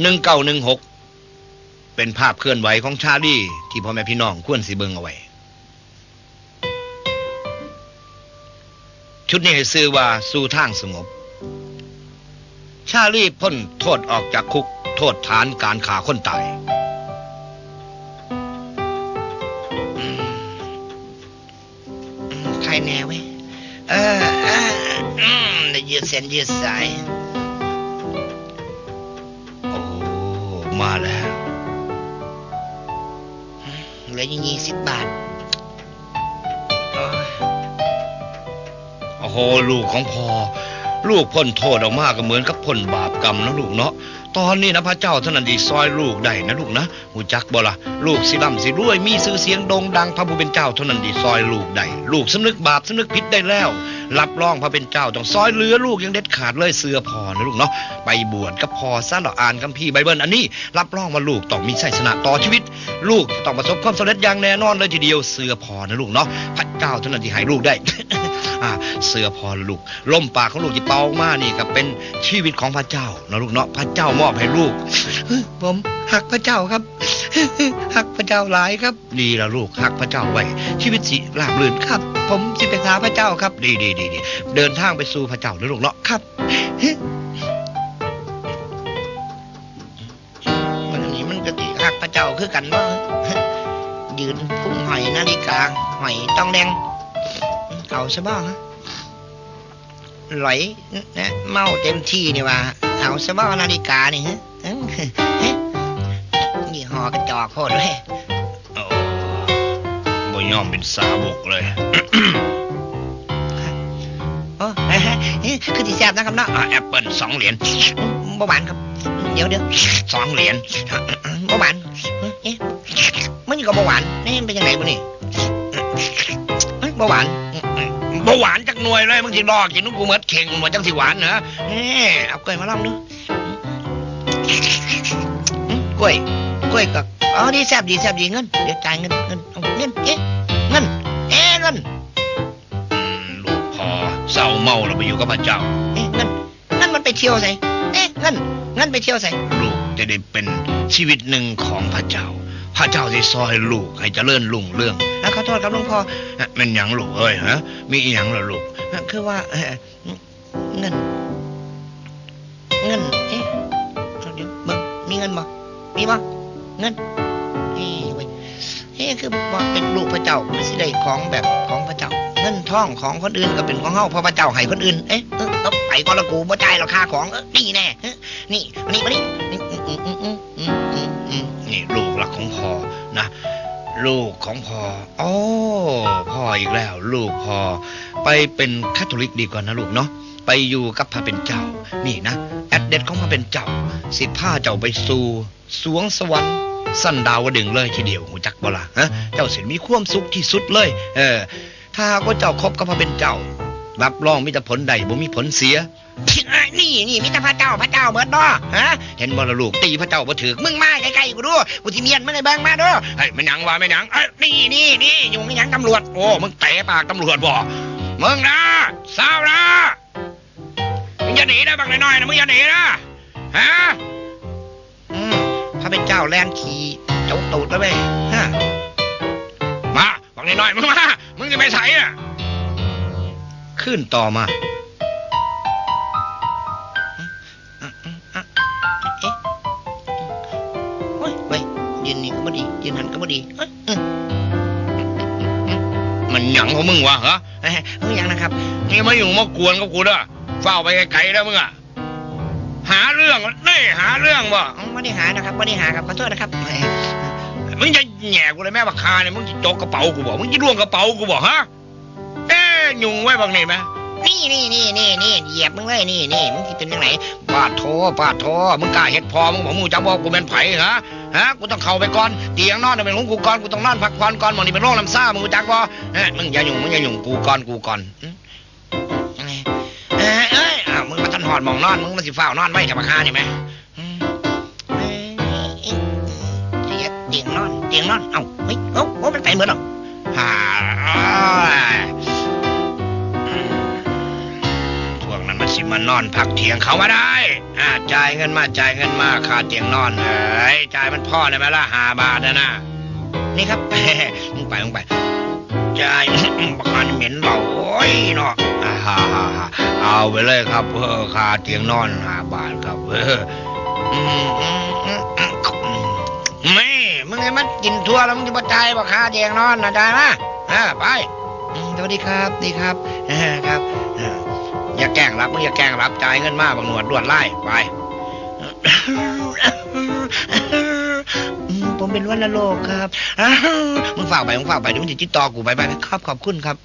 หนึ่งเก้าหนึ่งหกเป็นภาพเคลื่อนไหวของชาลีที่พ่อแม่พี่น้องควรสิเบิงเอาไว้ ชุดนี้ให้ซื้อว่าสู่ทางสงบ ชาลีพ้นโทษออกจากคุกโทษฐานการขาคนตาย ใครแน่เว้ยเออเอออืมได้ยืดเส้นยืดสาย ลืออยู่ยี่สิบบาทโอ้โอ้โห ลูกของพ่อ ลูกพ้นโทษออกมาก็เหมือนกับพ้นบาปกรรมนะลูกเนาะ ตอนนี้นะพระเจ้าเท่านั้นดีซอยลูกได้นะลูกนะหูจักบ่ละลูกสิร่ำสิรวย มีชื่อเสียงโด่งดังพระผู้เป็นเจ้าเท่านั้นดีซอยลูกได้ลูกสำนึกบาปสำนึกผิดได้แล้วรับรองพระเป็นเจ้าต้องซอยเหลือลูกยังเด็ดขาดเลยเสือพอนะลูกเนาะไปบวชกับพอซะเราอ่านคัมภีร์ไบเบิลอันนี้ รับรองว่าลูกต้องมีชัยชนะต่อชีวิต ลูกต้องประสบความสำเร็จอย่างแน่นอนเลยทีเดียวเสือพอนะลูกเนาะพระเจ้าเท่านั้นที่ให้ลูกได้ เสือพอลูกล่มปากของลูกที่เป่าออกมานี่ก็เป็นชีวิตของพระเจ้านะลูกเนาะพระเจ้ามอบให้ลูกผมหักพระเจ้าครับหักพระเจ้าหลายครับ ดีแล้วลูกหักพระเจ้าไว้ ชีวิตสิราบรื่นครับ ผมสิไปหาพระเจ้าครับ ดีดีดีเดินทางไปสู่พระเจ้านะลูกเนาะครับ หักพระเจ้าคือกันว่ายืนพุ่งหอยนาฬิกาหอยต้องแดงเอาซะบ้างฮะไหลนะเมาเต็มที่นี่ว่าเอาซะบ้างนาฬิกานี่ฮะเอ้ยยี่ห้อกระจอกโคตรเลยโอ้บ่ยอมเป็นสาวกเลยโอ้เฮ้ยคือที่แซ่บนะครับเนาะอะแอปเปิลสองเหรียญบ่หวานครับ เดี๋ยวเดี๋ยวสองเหรียญ บ่หวานเอ๊ะมันอยู่กับบ่หวานนี่มันเป็นยังไงบ่นี่เอ้ยบ่หวานบ่หวานจักหน่วยเลยมึงสิรอกินนุกูเหมือนเข่งบ่จังสิหวานเหรอเอ้ยเอากล้วยมาลองดูอืมกล้วยกล้วยกับอ๋อดีแซ่บดีแซ่บดีเงินเดี๋ยวจ่ายเงินเงินเอาเงินเอ๊ะเงินเอ๊ะเงินอืมลูกพอเศร้าเมาแล้วไปอยู่กับพระเจ้าเอ๊ะเงินเงินมันไปเที่ยวใส่เอ๊ะเงินเงินไปเที่ยวใส่ลูก จะได้เป็นชีวิตหนึ่งของพระเจ้า พระเจ้าจะซอยลูกให้เจริญรุ่งเรื่องแล้วขอโทษครับหลวงพ่อเอ๊ะมันหยังลูกเอ้ยฮะมีอีหยังล่ะลูกคือว่าเงิน เงินเอ๊ะเดี๋ยวเบิ่งมีเงินบ่มีบ่เงินเอ๊ะเว้ยเอ๊ะคือว่าเป็นลูกพระเจ้าไม่ใช่ได้ของแบบของพระเจ้าเงินทองของคนอื่นก็เป็นของเฮาเพราะพระเจ้าให้คนอื่นเอ๊ะเออเอาไปก่อละกูบ่จ่ายราคาของเออนี่แน่เออนี่มานี่มานี่ นี่ลูกรักของพ่อนะ ลูกของพ่อโอ้พ่ออีกแล้ว ลูกพ่อไปเป็นคาทอลิกดีกว่านะลูกเนาะไปอยู่กับพระเป็นเจ้า นี่นะแอดเด็ดของพระเป็นเจ้า สิพาเจ้าไปสู่สวงสวรรค์สั้นดาวดึงเลยทีเดียวหูจักบ่ล่ะฮะเจ้าสิมีความสุขที่สุดเลย เออ ถ้ากว่าเจ้าคบกับพระเป็นเจ้า รับรองมีแต่ผลใดบ่มีผลเสีย นี่นี่มิตรพระเจ้าพระเจ้าเบิดเนาะฮะ เห็นบ่ละลูกตีพระเจ้าบ่ถือมึงมาใกล้ๆกูดูกูสิเมียนมึงไอ้เบิ่งมาดูเฮ้ยไม่หนังว่าไม่หนังเอ้ยนี่นี่นี่อยู่ไม่ยังตำรวจโอ้มึงเตะปากตำรวจบ่มึงนะสาวนะมึงอย่าหนีนะบักน้อยๆนะมึงอย่าหนีนะฮะอืมพระเป็นเจ้าแลนขี่เจ้าตูดแล้วเว้ยฮะมาบักน้อยๆมึงมามึงจะไปใส่อะขึ้นต่อมา ยืนหันก็บ่ดีมันหยังของมึงวะฮะเอ้ยเอ้ยยังนะครับนี่มาอยู่มากวนกับกูด้อเฝ้าไปไกลๆแล้วมึงอะหาเรื่องนี่หาเรื่องบ่ไม่ได้หานะครับไม่ได้หาครับขอโทษนะครับมึงจะแหย่กูเลยแม่บักคาเนี่ยมึงจะจกกระเป๋ากูบ่มึงจะล่วงกระเป๋ากูบ่ฮะเอ๊ะยุงไว้บักนี่ไหมนี่นี่นี่นี่นี่เหยียบมึงเลยนี่นี่มึงสิเป็นยังไงปาดโทปาดโทมึงกล้าเฮ็ดพอมึงบอกมึงจะบอกกูเป็นไผ่ฮะ ฮะกูต้องเข้าไปก่อนเตียงนอนเป็นของกูก่อนกูต้องนอนพักผ่อนก่อนหมองนี่เป็นโรคลำซ่ามึงรู้จักบ่ฮะมึงอย่ายุ่งมึงอย่ายุ่งกูก่อนกูก่อนเอ้ยเอ้ยอ้าวมึงมาทันหอดมองนอนมึงมาสิฝ้าวนอนไว้กับราคานี่ไหมเอ้เสียเตียงนอนเตียงนอนเอ้าเฮ้ยเอ้าโอ้มันไปเหมือนหรอฮ่า มานอนพักเทียงเขามาได้อ่าจ่ายเงินมาจ่ายเงินมาค่าเตียงนอนเอ้ยจ่ายมันพ่อได้ไหมล่ะหาบาทนะนะนี่ครับมึงไปมึงไปจ่ายประกันเหม็นเหล่าโอ้ยเนาะอ่าฮ่าฮ่าฮ่าเอาไปเลยครับเออค่าเตียงนอนหาบาทครับเอออืมอืมอืมอืมอืมไม่มึงไอ้มันกินทั่วแล้วมึงจะมาจ่ายบ่ค่าเตียงนอนนะได้ไหมอ่าไปสวัสดีครับดีครับเออครับ อย่าแกล้งรับมึงอย่าแกล้งรับจ่ายเงินมาบังหนวดรวดไล่ไปผมเป็นวัณโรคครับมึงฝากไปมึงฝากไปเดี๋ยวมึงจะจิตต่อกูไปไปครับขอบคุณครับ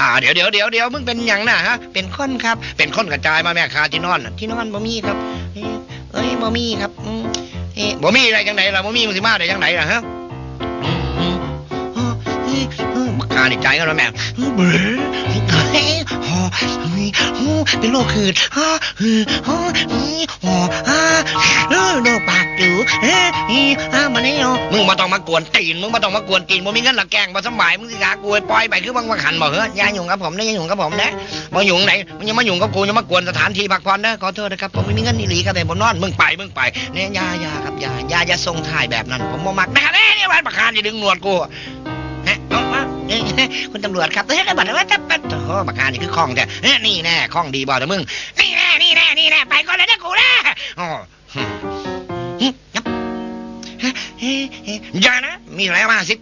อ่าเดี๋ยวเดี๋ยวเดี๋ยวเดี๋ยวมึงเป็นอย่างน่ะฮะ เป็นคนครับ เป็นคนกระจายมาแม่คาที่นอนที่นอนบ่มีครับเอ้ยเอ้ยบ่มีครับเอ้ยบ่มีอะไรจังไหนล่ะบ่มีมึงสิมาได้จังไหนล่ะฮะอื อ้ยเอ้ยเอ้ยบักคานี่ใจกันแล้วแม่เบ้อเฮ้ยฮอเป็นโรคหืดฮอฮือฮอฮีฮออ่าโรคปากจูเอ้ยฮีอามาแน่เนาะมึงมาต้องมากวนตีน มึงมาต้องมากวนตีนบ่มีเงินหละแกงบ่สำบาย มึงสิหากูไปล่อยไปคือบางบางขันบ่เฮ้ยย่ายุ่งกับผมนะอย่ายุ่งกับผมนะมาหยุ่งไหนมึงยังมาหยุ่งกับกูยังมากวนสถานที่พักผ่อนนะขอโทษนะครับผมไม่มีเงินนี่หลีครับแต่ผมนอนมึงไปมึงไปเนี่ยยายาครับยายายาส่งถ่ายแบบนั้น ผมบ่มักแม่แม่เนี่ยวันบักคานี่ดึงหนวดกู ฮะเอามาเอ้ยคุณตำรวจครับเฮ้ยแล้วบัตรว่าจะเป็นโอ้โหปากกานี่คือคล่องแต่นี่แน่คล่องดีบ่แต่มึง นี่แน่นี่แน่นี่แน่ไปก่อนเลยนะกูนะอ๋อหึยับฮะเฮ้ยเฮ้ยอย่านะ มีอะไรมาสิ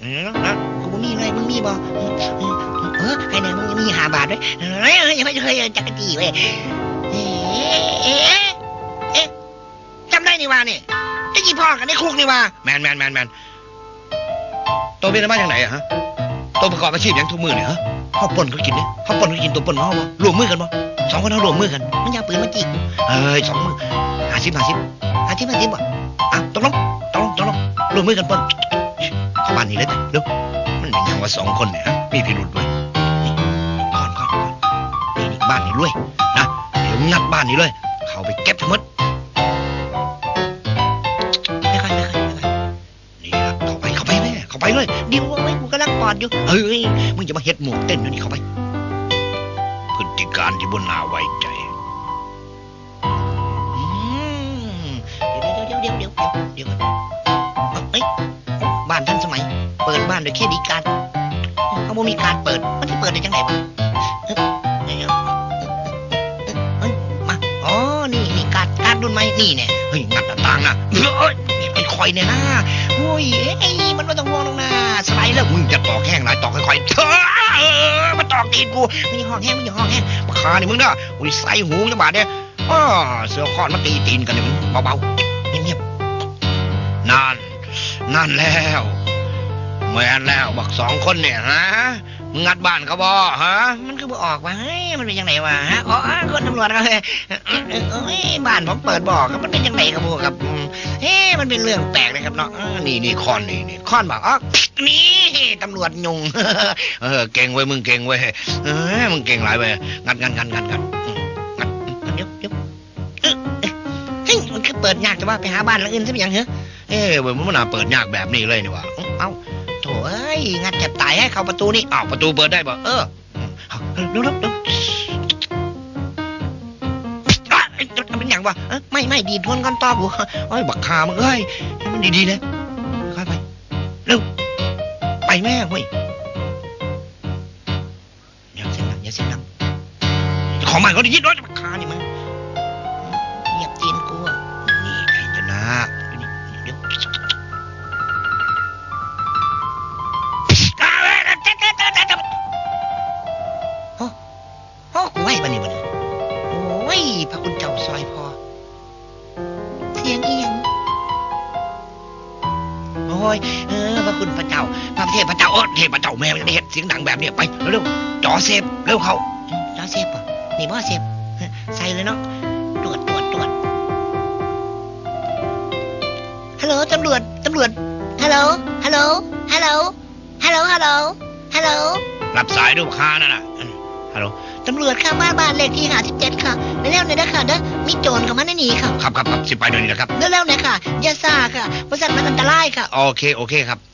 เออนะกูบ่มีอะไรมึงมีบ่เออเออใครเนี่ยมึงมีหาบาทด้วยเฮ้ยเฮ้ยยังไม่เคยจักรจีเว้ยเอ๊ะเอ๊ะเอ๊ะจำได้นี่ว่านี่ไอ้ยี่พ่อกันในคุกนี่ว่าแมนแมนแมนแมน ตัวเป็นมาจากไหนอะฮะตัวประกอบอาชีพหยังทุกมือเนี่ยฮะเขาปนเขากินเนี่ยเขาปนเขากินตัวปนเขาบ่รวมมือกันบ่สองคนเขารวมมือกัน มันอยาปืนมาจีกกูเอ้ยสองมือหาสิบหาสิบหาสิบหาสิบบ่อะตกลงตกลงตกลงรวมมือกันปนเข้าบ้านนี่เลยไปเร็วมันเป็นอย่างว่าสองคนเนี่ยฮะมีพิรุษด้วยก่อนก่อนก่อนนี่นี่บ้านนี่รวยนะเดี๋ยวงัดบ้านนี่เลย เขาไปเก็บทั้งหมด เข้าไปเลยเดี๋ยวไว้กูกำลังปอดอยู่ เฮ้ย มึงจะมาเฮ็ดหมวกเต้นนะนี่เข้าไป พฤติการที่บนนาไว้ใจเดี๋ยวเดี๋ยวเดี๋ยวเดี๋ยวเดี๋ยวเดี๋ยวก่อนเอ้ยบ้านทันสมัย เปิดบ้านโดยเครดิตการเขาบ่มีการเปิด มันจะเปิดได้จังไงวะมาอ๋อ นี่นี่การ์ดการดรุ่นใหม่นี่เนี่ยเฮ้ยงัดหน้าต่างนะเฮ้ยไอ้คอยเนี่ยนะโอ้ยเอ้ย มันไม่ต้องห่วงหรอกนะสไลด์แล้วมึงจะตอกแห้งหน่อยตอกค่อยๆเธอเออมาตอกตีนกูมันยังห้องแห้งมันยังห้องแห้งมาคานี่มึงเด้ออุ้ยใส่หูจังบาดเนี่ยอ้อเสือคอนมาตีตีนกันเนี่ยมึงเบาๆเงียบๆนั่นนั่นแล้วแมนแล้วบักสองคนเนี่ยฮะ มึงงัดบ้านเขาบ่ฮะ มันคือบ่ออกวะเฮ้ยมันเป็นยังไงวะฮะอ๋อคนตำรวจครับเฮ้ยเอ้ยบ้านผมเปิดบอกครับมันเป็นยังไงครับพวกครับเฮ้ยมันเป็นเรื่องแปลกเลยครับเนาะนี่นี่คอนนี่นี่ค้อนบอกอ๋อนี่ตำรวจยุงเออเก่งเว้ยมึงเก่งเว้ยเออมึงเก่งหลายเว้ยงัดงัดงัดงัดงัดงัดยวเดี๋ยวเอ้ยเอ้ยเฮ้ยมันคือเปิดยากแต่ว่าไปหาบ้านหลังอื่นซะเป็นยังเหรอเอ้เว้ยมันน่าเปิดยากแบบนี้เลยนี่ว่าเอ้าโถ่เอ้ย งัดแทบตายให้เข้าประตูนี่อ้าวประตูเปิดได้ป่เออเร็วเร็วเร็วอะเป็นอย่างวะไม่ไม่ดีทวนก้อนต่อกูโอ้ยบักคามึงเอ้ยให้มันดีๆนะค่อยไปเร็วไปแม่เว้ยอย่าเสียงดังอย่าเสียงดังของมันเขาได้ยินด้วยบักคานี่มึงเหยียบตีนกูนี่ไงจะนะ แม่มันได้เห็นเสียงดังแบบเนี้ยไปเร็วๆจอเซฟเร็วเข้าจอเซฟป่ะนี่บ่เซฟใส่เลยเนาะตรวจตรวจตรวจฮัลโหลตำรวจตำรวจฮัลโหลฮัลโหลฮัลโหลฮัลโหลฮัลโหลฮัลโหลรับสายดูค้านั่นน่ะอืมฮัลโหลตำรวจค่ะบ้านบ้านเลขที่หาสิบเจ็ดค่ะเร็วๆหน่อยนะค่ะเด้อมีโจรเข้ามาในนี้ค่ะครับครับครับสิไปเดี๋ยวนี้นะครับเร็วๆหน่อยค่ะอย่าซ่าค่ะบริษัทมันอันตรายค่ะโอเคโอเคครับเฮ้ย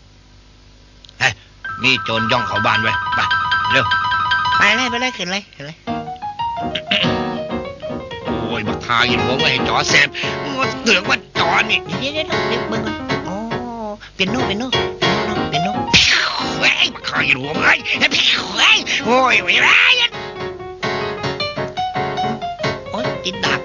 มีโจรย่องเข้าบ้านไว้ไปเร็ว ไปเลยไปเลยขึ้นเลยขึ้นเลยายินหัวไม่ให้จอแสบมันเสือกว่าจอนี่เดี๋ยวเดี๋ยวเดี๋ยวเดี๋ยวเบิ่งก่อนอ๋อเปียโนเปียโนเปียโนเปียโนเฮ้ยมาขายินหัวไม่เฮ้ยโอ้ยไม่ได้โอ๊ยติดดัก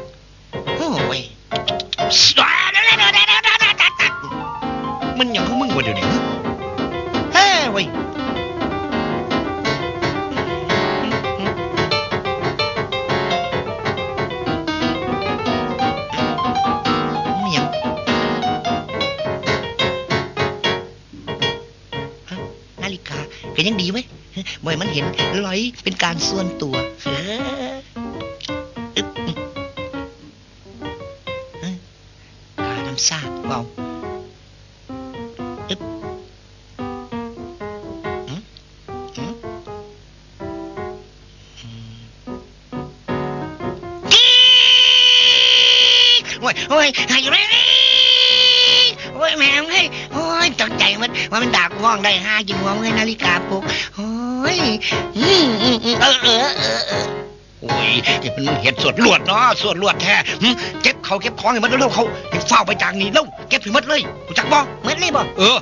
เห็นลอยเป็นการส่วนตัวเอออึ๊บอึ๊บเอ้ยกาน้ำซากเบาอึ๊บโอ้ยโอ้ยหายอยู่เลยโอ้ยแม่งเฮ้ยโอ้ยตกใจมันว่ามันด่ากูห้องได้ห้ากินหัวเงยนาฬิกาปลุกโอ้ ยอืมอืมอืมเออเออเออเออโอ้ยนี่มันเห็ดสวดลวดเนาะสวดลวดแท้หึเก็บเขาเก็บของให้มันเร็วๆเขาให้เฝ้าไปจากนี้เร็วเก็บให้หมดเลยกูจักบ่เหมือนเลยบ่เออ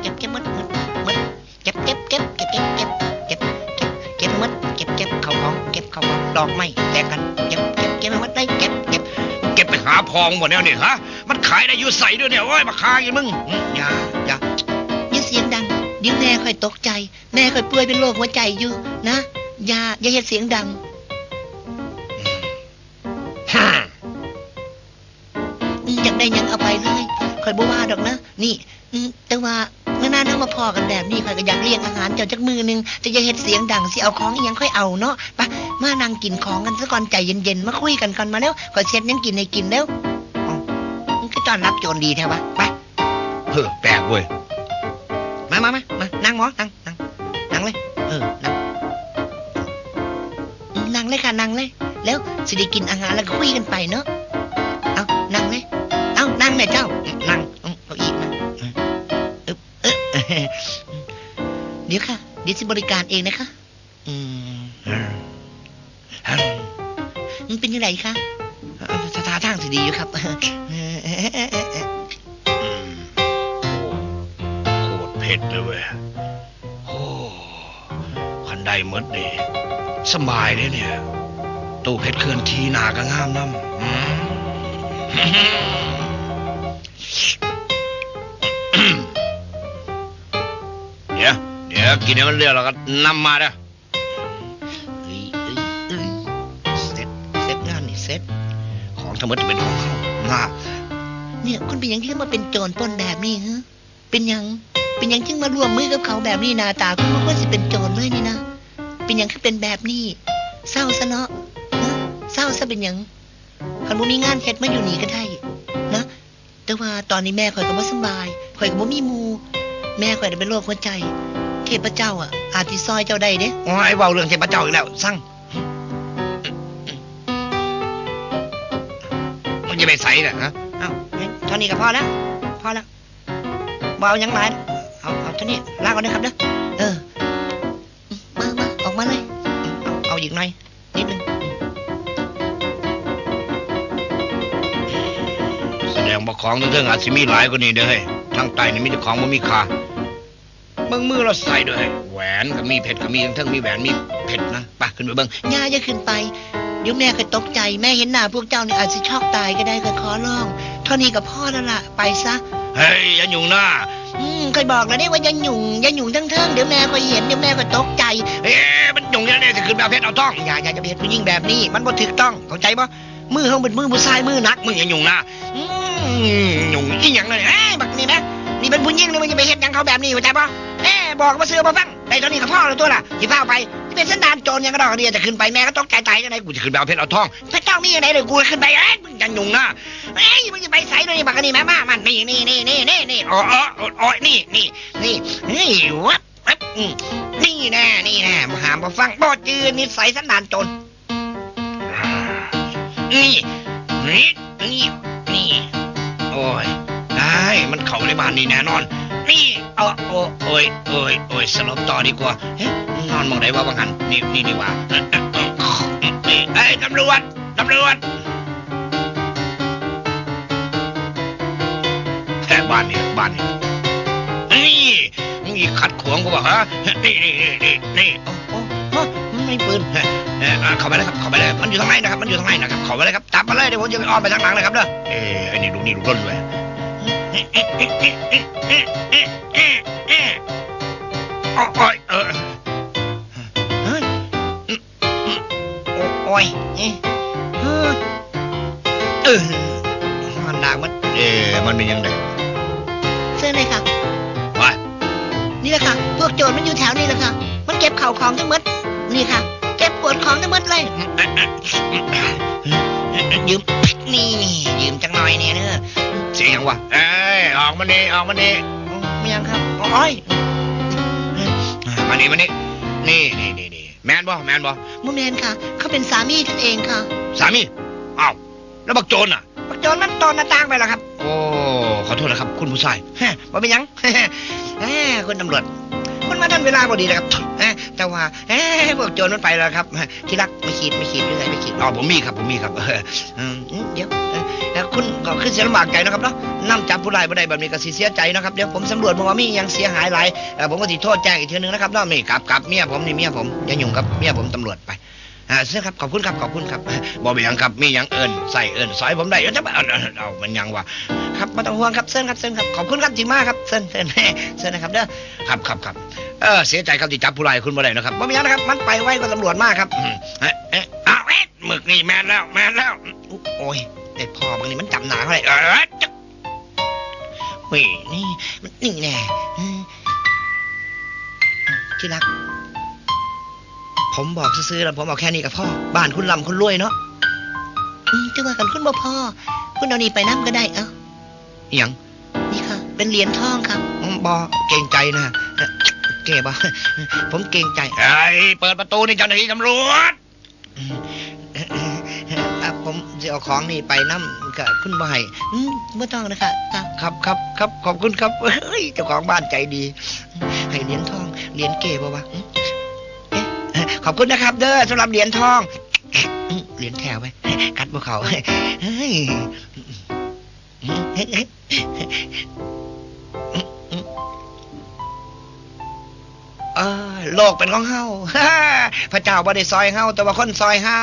เก็บเก็บหมดหมดหมดเก็บเก็บเก็บเก็บเก็บเก็บเก็บเก็บเก็บหมดเก็บเก็บเขาของเก็บเขาของดอกไม้แตกกันเก็บเก็บเก็บให้หมดเลยเก็บเก็บเก็บไปหาพองหมดแล้วเนี่ยฮะมันขายได้อยู่ใส่ด้วยเนี่ยโอ้ยมาขายกันมึงหึอย่าอย่า เดี๋ยวแม่ค่อยตกใจ แม่ค่อยป่วยเป็นโรคหัวใจอยู่นะอย่าอย่าเฮ็ดเสียงดังฮึ่มอืมอยากได้หยังเอาไปเลยค่อยบ่ว่าดอกนะ นี่อืมแต่ว่าเมื่อนานเฮามาพอกันแบบนี้ค่อยก็อยากเลี้ยงอาหารเจ้าจักมือหนึงแต่อย่าเฮ็ดเสียงดังสิเอาของอีหยังค่อยเอาเนาะไปมานั่งกินของกันซะก่อนใจเย็นๆมาคุยกันก่อนมาแล้วขอยเช็ดหยังกินให้กินแล้วอ๋อมันก็ต้อนรับโจรดีแท้วะไปเฮ้อแปลกเว้ย หมอนั่งนั่งนั่งเลย เออนั่งนั่งเลยค่ะนั่งเลย แล้วสิได้กินอาหารแล้วก็คุยกันไปเนาะเอานั่งเลยเอานั่งเลยเจ้า นั่งเอาอีกนะอืมอึ๊บเอ๊ะเดี๋ยวค่ะเดี๋ยวสิบริการเองนะคะ อืมฮึ่มฮึ่มมันเป็นยังไงคะเอ่อท่าทางสิดีอยู่ครับอืมโอ้โคตรเผ็ดเลยเว้ย ได้หมดนี่สบายเลยเนี่ย ตู้เพชรเคลื่อนทีหนาก็งามน้ำเดี๋ยวเดี๋ยวกินให้มันเรียวแล้วก็นำมาเด้อเอ้ยเอ้ยเอ้ยเสร็จเสร็จงานนี่เสร็จของทั้งหมดจะเป็นของเขานะเนี่ยคุณเป็นหยังที่มาเป็นโจรปล้นแบบนี้ฮะเป็นหยังเป็นหยังจึงมาร่วมมือกับเขาแบบนี้นาตาคุณก็ควรสิเป็นโจรเลยนี่นะ เป็นหยังคือเป็นแบบนี้ เศร้าซะเนาะนะเศร้าซะเป็นหยังคันบ่มีงานเฮ็ดมาอยู่นี่ก็ได้นะแต่ว่าตอนนี้แม่ข่อยก็บ่สำบายข่อยก็บ่มีหมู่แม่ข่อยได้เป็นโรคหัวใจเทพเจ้าอะอาจสิซอยเจ้าได้เด้โอ้ยเบาเรื่องเทพเจ้าอีกแล้วสั่งมันจะไปใส่น่ะฮะเอ้างั้นเท่านี้ก็พอแล้วพอแล้วบ่เอาหยังหลายเอาเอาเท่านี้ลากเอาเด้อครับเด้อ อาเอาอีกหน่อย นิดนึงแสดงว่าของเรื่องอาจจะมีหลายกว่านี้เด้อเฮ้ยทางใต้นี่มีแต่ของมันมีค่าเบิ่งมือเราใส่ด้วยเฮ้ยแหวนก็มีเพชรก็มีทั้งมีแหวนมีเพชรนะไปขึ้นไปเบิ่งย่าอย่าขึ้นไป เดี๋ยวแม่เคยตกใจแม่เห็นหน้าพวกเจ้านี่อาจจะช็อกตายก็ได้ก็ขอร้องเท่านี้กับพ่อแล้วล่ะไปซะเฮ้ยอย่ายุ่งนะ อืมเคยบอกแล้วได้ว่าอย่าหยุ่งอย่าหยุ่งทั้งเทิงๆเดี๋ยวแม่ก็เห็นเดี๋ยวแม่ก็ตกใจ เอ๊ะมันยุ่งยังไงจะขึ้นไปเอาเพชรเอาทองอย่าอย่าจะไปเห็นผู้หญิงแบบนี้ มันบ่ถูกต้องเข้าใจปะมือเขาเป็นมือผู้ชายมือหนักมึงอย่ายุ่งนะอืมอืมยุ่งอีหยังเลยเอ้ยบักนี่นะนี่เป็นผู้หญิงเลยมันจะไปเห็นหยังเขาแบบนี้เข้าใจปะเอ้บอกมาเสือมาฟังไอ้ตอนนี้กับพ่อเราตัวล่ะที่พาไปที่ เป็นสันดานโจรยังกระดอกกระเดียจะขึ้นไปแม่ก็ตกใจตายจะไหนกูจะขึ้นไปเอาเพชรเอาทองเพชระเจ้ามีอะไรเลยกูขึ้นไปเอ้ยมึงจะหยุ่งนะเอ้ยมึงจะไปใส่เลยนี่บักนี่แม่มามันนี่นี่นี่นี่นี่นี่อ๋ออ๋ออ๋อนี่นี่นี่นี่วับวับนี่แน่นี่แน่มาหามาฟังบอจืนนิสัยสันดานโจรนี่นี่นี่นี่โอ้ยได้มันเข้าในบ้านนี่แน่นอน นี่เอาโอ้โอ้ยโอ้ยโอ้ยสลบต่อดีกว่าเฮ้ นอนมองไหนวะาบังหันนี่นี่นี่ว่าเอ้ยตำรวจตำรวจแค่บ้านนี่บ้านนี่นี่นี่ขัดขวงกูบอกฮะนี่นี่นี่นี่โอ้โหไม่ปืนเข้าไปเลยครับเข้าไปเลยมันอยู่ทางไหนนะครับมันอยู่ทางไหนนะครับเข้าไปเลยครับตามไปเลยเดี๋ยวผมจะอ้อมไปทางหลังนะครับเด้อเออไอ้นี่ดูนี่ดูรถด้วยโอ้ยเออ อ้โอ้ยเอ๊ะเฮ้ยเออมันหนักมันเอ๊ะมันเป็นยังไงเสื้อเลยค่ะวะนี่แหละค่ะ พวกโจรมันอยู่แถวนี้แหละค่ะ มันเก็บข่าวของทั้งหมดนี่ค่ะ เก็บกวดของทั้งหมดเลยยืมนี่ยืมจังหน่อยเนี่ยเนอะเสียงยังวะเอ้ยออกมานี่ออกมานี่โอ้ไม่ยังครับโอ้ยมานี่มานี่นี่นี่นี่นี่ แมนบ่แมนบ่โมเมนค่ะ เขาเป็นสามีท่านเองค่ะ สามีอ้าวแล้วบักโจรน่ะพวกโจรมันตอนหน้าต่างไปแล้วครับ โอ้ขอโทษนะครับ คุณผู้ชายฮะว่าเป็นหยังแหมคุณตำรวจมันมาทันเวลาพอดีนะครับฮะแต่ว่าแหมพวกโจรมันไปแล้วครับ ที่รักไม่ขีดไม่ขีดด้วยไม่ขีดอ๋อผมมีครับผมมีครับเอออืมอืมเดี๋ยว แล้วคุณก็ขึ้นเสียลำบากใจนะครับเนาะนำจับผู้ร้ายบ่ได้แบบนี้ก็สิเสียใจนะครับเดี๋ยวผมสำรวจมาว่ามียังเสียหายหลายเอ่ผมก็สิโทษแจ้งอีกทีนึงนะครับเนาะนี่กับกลับเมียผมนี่เมียผมอย่ายุ่งกับเมียผมตำรวจไปอ่าเสื้อครับขอบคุณครับขอบคุณครับบอกไปยังครับมียังเอิญใส่เอิญซอยผมได้เอ้ยจะเอาเอาเอามันยังวะครับไม่ต้องห่วงครับเส้นครับเส้นครับขอบคุณครับจริงมากครับเส้นเส้นเส้นนะครับเด้อครับครับครับเออเสียใจครับที่จับผู้ร้ายคุณมาได้นะครับบ่มีหยังนะครับ มันไปไวกว่าตำรวจมากครับเอ๊ะเอ๊ะอ้าวเอ๊ะหมึกนี่แมนแล้วแมนแล้วโอ้ย เด็ดพ่อบางนี้มันจำหนาเขาเลยเออจะเฮ้ยนี่มันนี่แน่อืมที่รัก ผมบอกซื้อๆแล้วผมเอาแค่นี้กับพ่อ บ้านคุณลำคุณรวยเนาะอืมจะว่ากันคุณบ่พ่อ คุณเอานี่ไปน้ำก็ได้เอ้าอิหยังนี่ค่ะ เป็นเหรียญทองครับ อืมบอเกรงใจนะเอ่อเก๋บ่ผมเกรงใจ ไอ้ยเปิดประตูนี่เจ้าหน้าที่ตำรวจ อะผมจะเอาของนี่ไปน้ำกับคุณบ่ให้อืมไม่ต้องนะคะครับครับครับขอบคุณครับเฮ้ยเจ้าของบ้านใจดี ให้เหรียญทองเหรียญเก๋บ่วะขอบคุณนะครับ เด้อสำหรับเหรียญทองเหรียญแถวไปกัดพวกเขาเฮ้ยโลกเป็นของเฮาพระเจ้าบ่ได้ซอยเฮาแต่ว่าคนซอยเฮา